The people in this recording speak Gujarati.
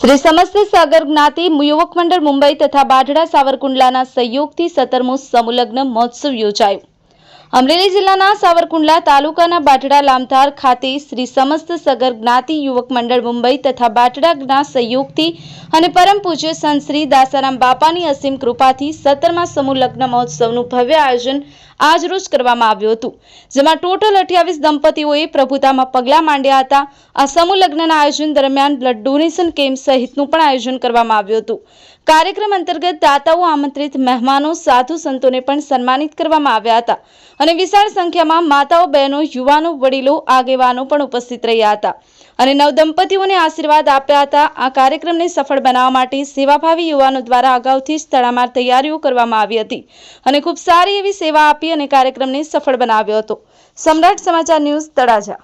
શ્રી સમસ્ત સાગર જ્ઞાતિ યુવક મંડળ મુંબઈ તથા બાઢડા સાવરકુંડલાના સહયોગથી સત્તરમો સમુલગ્ન મહોત્સવ યોજાયો. અમરેલી જિલ્લાના સાવરકુંડલા તાલુકાના બાટડા લામધાર ખાતે શ્રી સમસ્ત સગર જ્ઞાતિ યુવક મંડળ મુંબઈ તથા બાટડાના સહયોગથી અને પરમ પૂજ્ય સંત શ્રી દાસારામ બાપાની અસીમ કૃપાથી સત્તરમા સમૂહ લગ્ન મહોત્સવનું ભવ્ય આયોજન આજરોજ કરવામાં આવ્યું હતું, જેમાં ટોટલ અઠ્યાવીસ દંપતીઓએ પ્રભુતામાં પગલાં માંડ્યા હતા. આ સમૂહ લગ્નના આયોજન દરમિયાન બ્લડ ડોનેશન કેમ્પ સહિતનું પણ આયોજન કરવામાં આવ્યું હતું. કાર્યક્રમ અંતર્ગત દાતાઓ આમંત્રિત મહેમાનો, સાધુ સંતોને પણ સન્માનિત કરવામાં આવ્યા હતા. અને વિશાળ સંખ્યામાં માતાઓ, બહેનો, યુવાનો, વડીલો, આગેવાનો પણ ઉપસ્થિત રહ્યા હતા. અને નવદંપતીઓને આશીર્વાદ આપ્યા હતા. આ કાર્યક્રમને સફળ બનાવવા માટે સેવાભાવી યુવાનો દ્વારા અગાઉથી જ તડામાર તૈયારીઓ કરવામાં આવી હતી અને ખૂબ સારી એવી સેવા આપી અને કાર્યક્રમને સફળ બનાવ્યો હતો. સમ્રાટ સમાચાર ન્યૂઝ તળાજા.